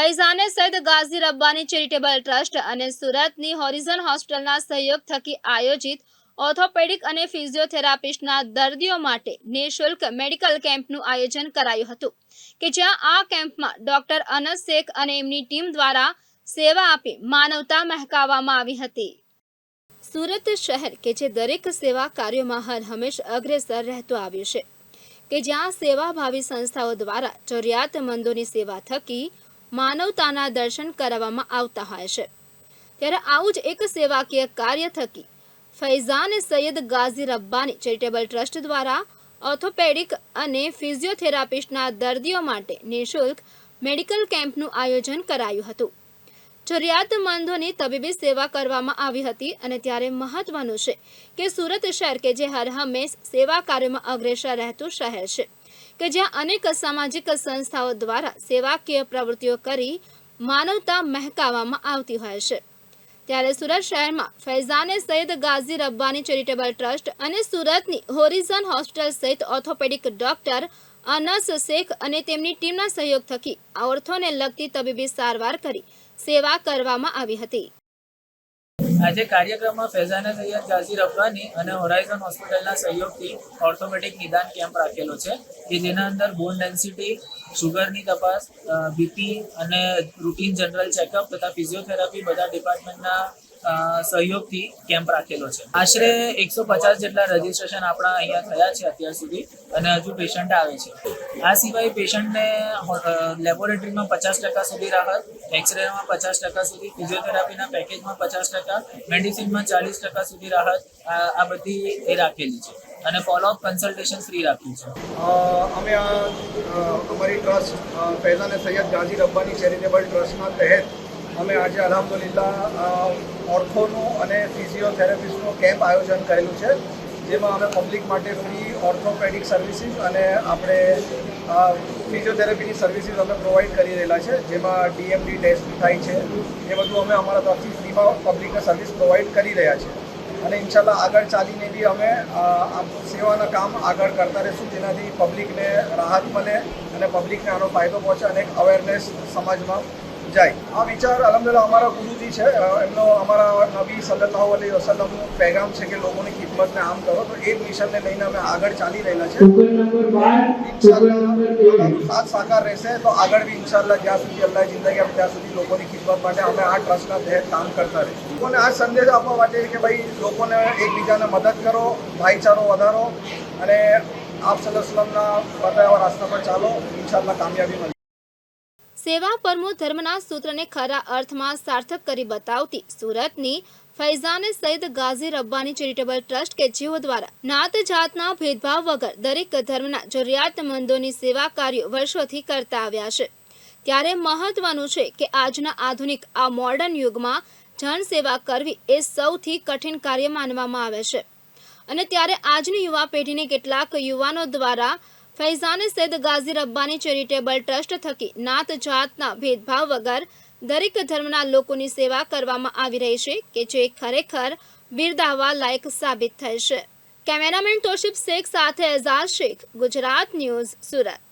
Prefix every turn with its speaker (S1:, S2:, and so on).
S1: Faizane said Ghazi Rabbani charitable trust અને સુરતની horizon હોસ્પિટલના સહયોગ થકી આયોજિત ઓર્થોપેડિક અને ફિઝિયોથેરાપિસ્ટના દર્દીઓ માટે નિઃશુલ્ક મેડિકલ કેમ્પનું આયોજન કરાયું હતું, કે જ્યાં આ કેમ્પમાં ડોક્ટર અનસ શેખ અને એમની ટીમ દ્વારા સેવા આપી માનવતા મહેકાવવામાં આવી હતી. સુરત શહેર, કે જે દરેક સેવા કાર્યોમાં હર હંમેશ અગ્રેસર રહેતું આવ્યું છે, કે જ્યાં સેવાભાવી સંસ્થાઓ દ્વારા જરૂરિયાતમંદોની સેવા થકી માનવતાના દર્શન કરાવવામાં આવતા હોય છે. ત્યારે આવું જ એક સેવાકીય કાર્ય થકી ફૈઝાન સૈયદ ગાઝી રબ્બાની ચેરિટેબલ ટ્રસ્ટ દ્વારા ઓર્થોપેડિક અને ફિઝિયોથેરાપિસ્ટના દર્દીઓ માટે નિઃશુલ્ક મેડિકલ કેમ્પનું આયોજન કરાયું હતું. જરૂરિયાતમંદોની તબીબી સેવા કરવામાં આવી હતી અને ત્યારે મહત્વનું છે કે સુરત શહેર કે જે હર હંમેશ સેવા કાર્યોમાં અગ્રેસર રહેતું શહેર છે. કે જ્યાં અનેક સામાજિક સંસ્થાઓ દ્વારા સેવાકીય પ્રવૃત્તિઓ કરી માનવતા મહેકાવવામાં આવતી હોય છે. ત્યારે સુરત શહેરમાં ફૈઝાને સૈયદ ગાઝી રબ્બાની ચેરિટેબલ ટ્રસ્ટ અને સુરતની હોરિઝન હોસ્પિટલ સહિત ઓર્થોપેડિક ડોક્ટર અનસ શેખ અને તેમની ટીમના સહયોગ થકી ઓર્થોને લગતી તબીબી સારવાર કરી સેવા કરવામાં આવી હતી.
S2: આજે કાર્યક્રમમાં ફૈઝાના સૈયદ ગાઝી રફવાની અને હોરાઇઝન હોસ્પિટલના સહયોગથી ઓર્થોમેટિક નિદાન કેમ્પ રાખેલો છે, કે જેના અંદર બોન ડેન્સિટી શુગરની તપાસ બીપી અને રૂટીન જનરલ ચેકઅપ તથા ફિઝિયોથેરાપી બધા ડિપાર્ટમેન્ટના સહયોગથી કેમ્પ રાખેલો છે. આશરે એકસો પચાસ જેટલા રજીસ્ટ્રેશન આપણા અહીંયા થયા છે અત્યાર સુધી અને હજુ પેશન્ટ આવે છે. આ સિવાય પેશન્ટને લેબોરેટરીમાં પચાસ ટકા સુધી રાહત એક્સરેમાં પચાસ ટકા સુધી ફિઝિયોથેરાપીના પેકેજમાં પચાસ ટકા મેડિસિનમાં ચાલીસ ટકા સુધી રાહત આ બધી એ રાખેલી છે. અને ફોલોઅપ કન્સલ્ટેશન ફ્રી રાખ્યું છે.
S3: અમે આ અમારી ટ્રસ્ટ અ, ફૈઝાન સૈયદ ગાઝી રબ્બાની ચેરિટેબલ ટ્રસ્ટના તહેત અમે આજે અલહમદુલિલ્લા ઓર્થોનું અને ફિઝિયોથેરાપિસ્ટનું કેમ્પ આયોજન કરેલું છે, જેમાં અમે પબ્લિક માટે ફ્રી ઓર્થોપેડિક સર્વિસીસ અને આપણે ફિઝિયોથેરાપીની સર્વિસીસ અમે પ્રોવાઈડ કરી રહેલા છે, જેમાં ડીએમડી ટેસ્ટ થાય છે, એ બધું અમે અમારા તરફથી ફ્રીમાં પબ્લિકને સર્વિસ પ્રોવાઈડ કરી રહ્યા છે. અને ઇન્શાલ્લાહ આગળ ચાલીને બી અમે સેવાના કામ આગળ કરતા રહીશું, જેનાથી પબ્લિકને રાહત મળે અને પબ્લિકને આનો ફાયદો પહોંચે અને એક અવેરનેસ સમાજમાં જાય. આ વિચાર અલહમદુલિલ્લાહ અમારા ગુરુજી છે. એમનો અમારા નબી સલ્લાહ અલી વસલ્લમનું પેગામ છે કે લોકોની ખિદમતને આમ કરો તો એ જ મિશનને લઈને અમે આગળ ચાલી રહેલા છે. સાથ સાકાર રહેશે તો આગળ બી ઇન્શાલ્લાહ જ્યાં સુધી અલ્લાહ જિંદગી આપે ત્યાં સુધી લોકોની ખિદમત માટે અમે આ ટ્રસ્ટના તહેત કામ કરતા રહીશું. લોકોને આ સંદેશ આપવા માટે કે ભાઈ લોકોને એકબીજાને મદદ કરો ભાઈચારો વધારો અને આપ સલ્લામના બતાવ્યા રાસ્તા પર ચાલો ઇન્શાલ્લાહ કામયાબી મળે.
S1: સેવા પરમો ધર્મના સૂત્રને ખરા અર્થમાં સાર્થક કરી બતાવતી સુરતની Faizan said Ghazi Rabbani charitable trust કે જેઓ દ્વારા નાત જાતના ભેદભાવ વગર દરેક ધર્મના જરૂરિયાતમંદોની સેવા કાર્યો વર્ષોથી કરતા આવ્યા છે. ત્યારે મહત્વનું છે કે આજના આધુનિક આ મોડર્ન યુગમાં જનસેવા કરવી એ સૌથી કઠિન કાર્ય માનવામાં આવે છે. અને ત્યારે આજની યુવા પેઢીને કેટલાક યુવાનો દ્વારા Faizane said Ghazi Rabbani charitable trust થકી નાત જાતના ભેદભાવ વગર દરેક ધર્મના લોકોની સેવા કરવામાં આવી રહી છે કે જે ખરેખર બિરદાવવા લાયક સાબિત થશે કેમેરામેન તોશિફ શેખ સાથે એઝાઝ શેખ, ગુજરાત ન્યૂઝ સુરત.